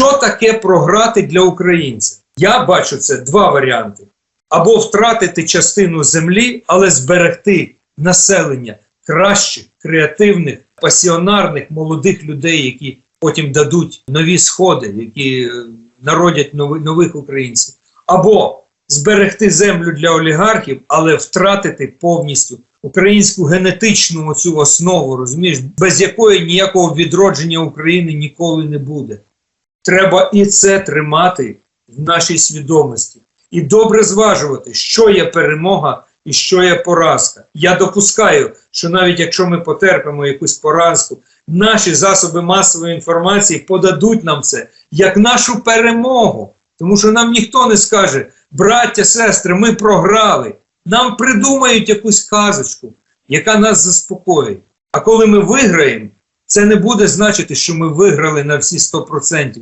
Що таке програти для українця? Я бачу це два варіанти: або втратити частину землі, але зберегти населення кращих, креативних, пасіонарних, молодих людей, які потім дадуть нові сходи, які е, народять нови- нових українців, або зберегти землю для олігархів, але втратити повністю українську генетичну оцю основу, розумієш, без якої ніякого відродження України ніколи не буде. Треба і це тримати в нашій свідомості і добре зважувати, що є перемога і що є поразка. Я допускаю, що навіть якщо ми потерпимо якусь поразку, наші засоби масової інформації подадуть нам це як нашу перемогу. Тому що нам ніхто не скаже, браття, сестри, ми програли. Нам придумають якусь казочку, яка нас заспокоїть. А коли ми виграємо, це не буде значити, що ми виграли на всі 100%.